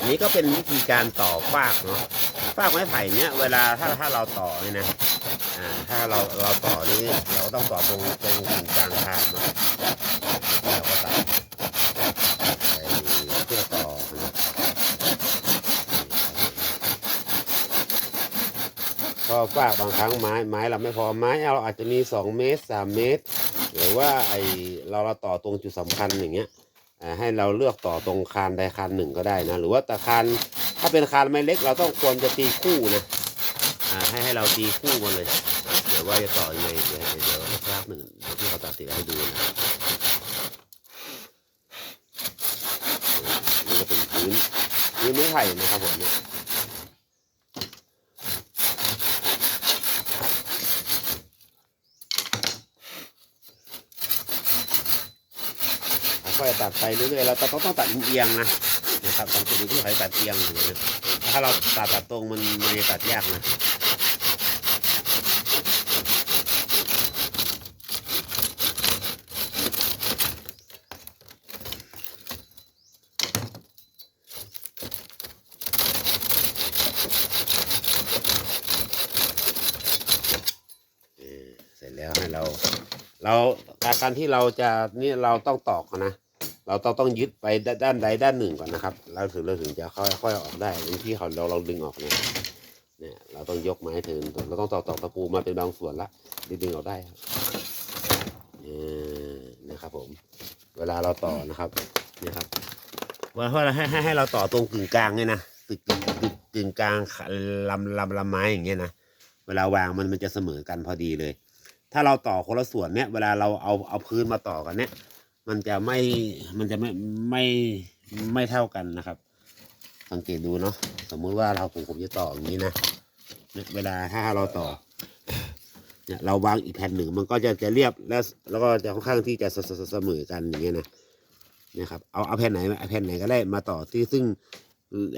อันนี้ก็เป็นวิธีการต่อฟากเนาะฟากไม้ไผ่เนี้ยเวลาถ้าถ้าเราต่อเนี่ยนะอ่าถ้าเราเราต่อนี้เราก็ต้องต่อตรงตรงกึ่งกลางคานเนาะเราก็ตัดไอ้เพื่อต่อก็ฟากบางครั้งไม้ไม้เราไม่พอไม้เราอาจจะมีสองเมตรสามเมตร หรือว่าไอเราเราต่อตรงจุดสำคัญอย่างเงี้ย ให้เราเลือกต่อตรงคานใดคานหนึ่งก็ได้นะ หรือว่าแต่คานถ้าเป็นคานไม้เล็กเราต้องควรจะตีคู่นะให้ให้เราตีคู่มาเลย เดี๋ยวว่าจะต่อยังไงเดี๋ยวเดี๋ยวสักพักหนึ่งเดี๋ยวที่เขาตัดติดให้ดูนะนี่ก็เป็นพื้นพื้นไม้ไผ่นะครับผมเนี่ย ค่อยๆตัดไปเรื่อยๆเราต้องต้องตัดเอียงนะนะครับต้องไปดูที่ไผ่ตัดเอียงอยู่นะถ้าเราตัดตัดตรงมันมันจะตัดยากนะเสร็จแล้วให้เรา เราการการที่เราจะนี่เราต้องตอกนะ เราต้องต้องยึดไปด้านใดด้านหนึ่งก่อนนะครับเราถึงเราถึงจะค่อยค่อยออกได้ที่เขาเราเราดึงออกเนี่ยเนี่ยเราต้องยกไม้ถึงเราต้องตอกตอกตะปูมาเป็นบางส่วนละดึงดึงออกได้ครับเออนะครับผมเวลาเราต่อนะครับนี่ครับว่าเราให้ให้ให้เราต่อตรงกึ่งกลางเนี่ยนะตึกกึ่งกึ่งกึ่งกลางลำลำลำไม้อย่างเงี้ยนะเวลาวางมันมันจะเสมอกันพอดีเลย ถ้าเราต่อคนละส่วนเนี่ย เวลาเราเอาเอาพื้นมาต่อกันเนี่ย มันจะไม่มันจะไม่ไม่ไม่เท่ากันนะครับ สังเกตดูเนาะสมมุติว่าเราผมผมจะต่ออย่างนี้นะเนี่ยเวลาถ้าเราต่อเนี่ยเราวางอีกแผ่นหนึ่งมันก็จะจะเรียบแล้วแล้วก็จะค่อนข้างที่จะเสมอกันอย่างเงี้ยนะเนี่ยครับเอาเอาแผ่นไหนเอาแผ่นไหนก็ได้มาต่อที่ซึ่ง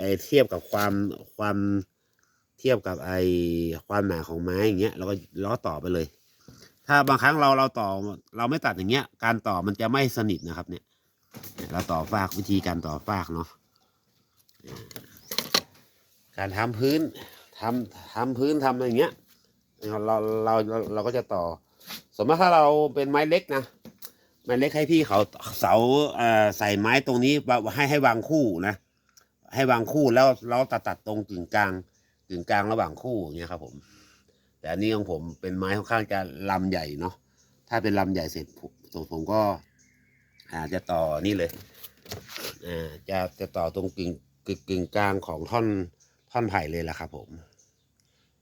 ไอเทียบกับความความเทียบกับไอความหนาของไม้อย่างเงี้ยเราก็ล้อต่อไปเลย ถ้าบางครั้งเราเราต่อเราไม่ตัดอย่างเงี้ย การต่อมันจะไม่สนิทนะครับ เนี่ย เราต่อฟากวิธีการต่อฟากเนาะการทำพื้นทำทำพื้นทำอะไรเงี้ยเราเราเราเราก็จะต่อ สมมติถ้าเราเป็นไม้เล็กนะไม้เล็กให้พี่เขาเสาเอ่อใส่ไม้ตรงนี้ให้ให้วางคู่นะให้วางคู่แล้วเราตัดตัดตรงกึ่งกลางกึ่งกลางระหว่างคู่อย่างเงี้ยครับผม แต่อันนี้ของผมเป็นไม้ค่อนข้างจะลำใหญ่เนาะถ้าเป็นลำใหญ่เสร็จผมผมก็อาจจะต่อนี่เลยอ่าจะจะต่อตรงกึ่งกึ่งกึ่งกลางของท่อนท่อนไผ่เลยแหละครับผม